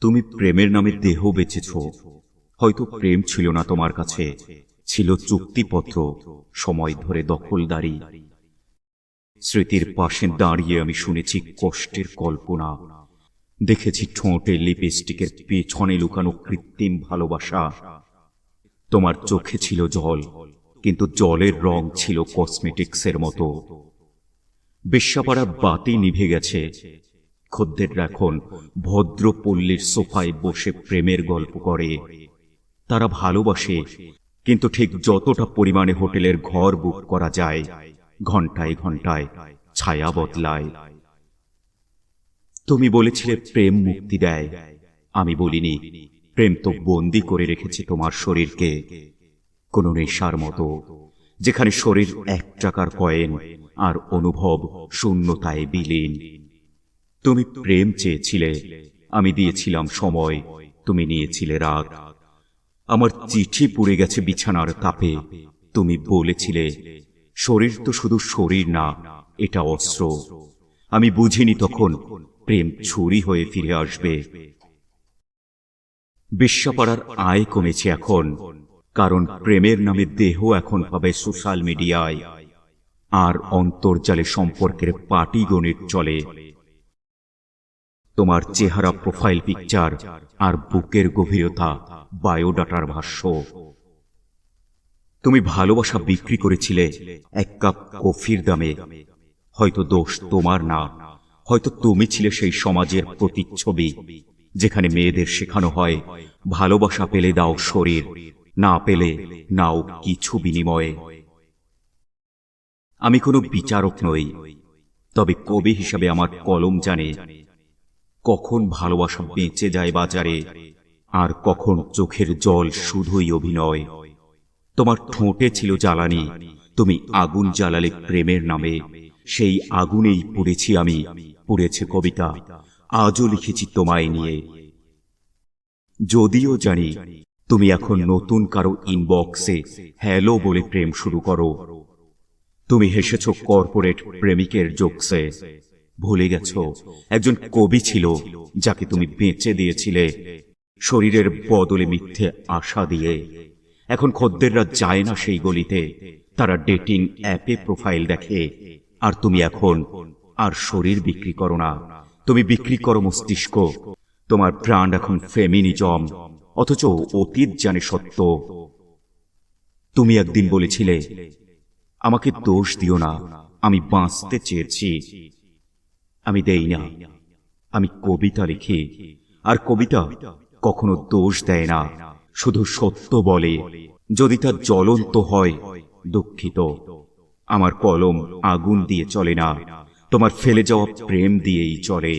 তুমি প্রেমের নামে দেহ বেচেছ হয়তো প্রেম ছিল না তোমার কাছে, ছিল চুক্তিপত্র, সময় ধরে দখলদারি। স্মৃতির পাশে দাঁড়িয়ে আমি শুনেছি কষ্টের কল্পনা। দেখেছি ঠোঁটে লিপস্টিকের পেছনে লুকানো কৃত্রিম ভালোবাসা। তোমার চোখে ছিল জল, কিন্তু জলের রং ছিল কসমেটিক্সের মতো। বিশ্বাপাড়ার বাতি নিভে গেছে খদ্দেররা এখন ভদ্রপল্লীর সোফায় বসে প্রেমের গল্প করে। তারা ভালোবাসে, কিন্তু ঠিক যতটা পরিমাণে হোটেলের ঘর বুক করা যায়, ঘন্টায় ঘন্টায় ছায়া বদলায়। তুমি বলেছিলে প্রেম মুক্তি দেয়। আমি বলিনি, প্রেম তো বন্দি করে রেখেছে তোমার শরীরকে। কোনো নেশার মতো, যেখানে শরীর এক টাকার কয়েন আর অনুভব শূন্যতায় বিলীন। তুমি প্রেম চেয়েছিলে, আমি দিয়েছিলাম সময়, তুমি নিয়েছিলে রাগ আমার চিঠি পুড়ে গেছে বিছানার তাপে, তুমি বলেছিলে, শরীর তো শুধু শরীর না, এটা অস্ত্র। আমি বুঝিনি তখন, প্রেম ছুরি হয়ে ফিরে আসবে। বিশ্বপাড়ার আয় কমেছে এখন, কারণ প্রেমের নামে দেহ এখন পাবে সোশ্যাল মিডিয়ায়, আর অন্তর্জালে সম্পর্কের পাটিগণিত চলে। তোমার চেহারা প্রোফাইল পিকচার আর বুকের গভীরতা বায়োডাটার ভাষ্য। তুমি ভালোবাসা বিক্রি করেছিলে এক কাপ কফির দামে। হয়তো দোষ তোমার না, হয়তো তুমি ছিলে সেই সমাজের প্রতিচ্ছবি, যেখানে মেয়েদের শেখানো হয়, ভালোবাসা পেলে দাও শরীর, না পেলে নাও কিছু বিনিময়ে। আমি কোনো বিচারক নই, তবে কবি হিসাবে আমার কলম জানে কখন ভালোবাসা বেঁচে যায় বাজারে, আর কখন চোখের জল শুধুই অভিনয়। তোমার ঠোঁটে ছিল জ্বালানি, তুমি আগুন জ্বালালে প্রেমের নামে, সেই আগুনেই পড়েছি আমি, পড়েছে কবিতা, আজও লিখেছি তোমায় নিয়ে। যদিও জানি, তুমি এখন নতুন কারও ইনবক্সে হ্যালো বলে প্রেম শুরু করো। তুমি হেসেছ কর্পোরেট প্রেমিকের জোকসে ভুলে গেছ? একজন কবি ছিল যাকে তুমি বেঁচে দিয়েছিলে। শরীরের বদলে মিথ্যে আশা দিয়ে। এখন খদ্দেররা যায় না সেই গলিতে। তারা ডেটিং অ্যাপে প্রোফাইল দেখে। আর তুমি এখন, আর শরীর বিক্রি করো না। তুমি বিক্রি করো মস্তিষ্ক। তোমার ব্র্যান্ড এখন ফেমিনিজম অথচ অতীত জানে সত্য। তুমি একদিন বলেছিলে, আমাকে দোষ দিও না। আমি বাঁচতে চেয়েছি। আমি দেই না। আমি কবিতা লিখি, আর কবিতা কখনো দোষ দেয় না, শুধু সত্য বলে। যদি তা জ্বলন্ত হয়, দুঃখিত। আমার কলম আগুন দিয়ে চলে না, তোমার ফেলে যাওয়া প্রেম দিয়েই চলে।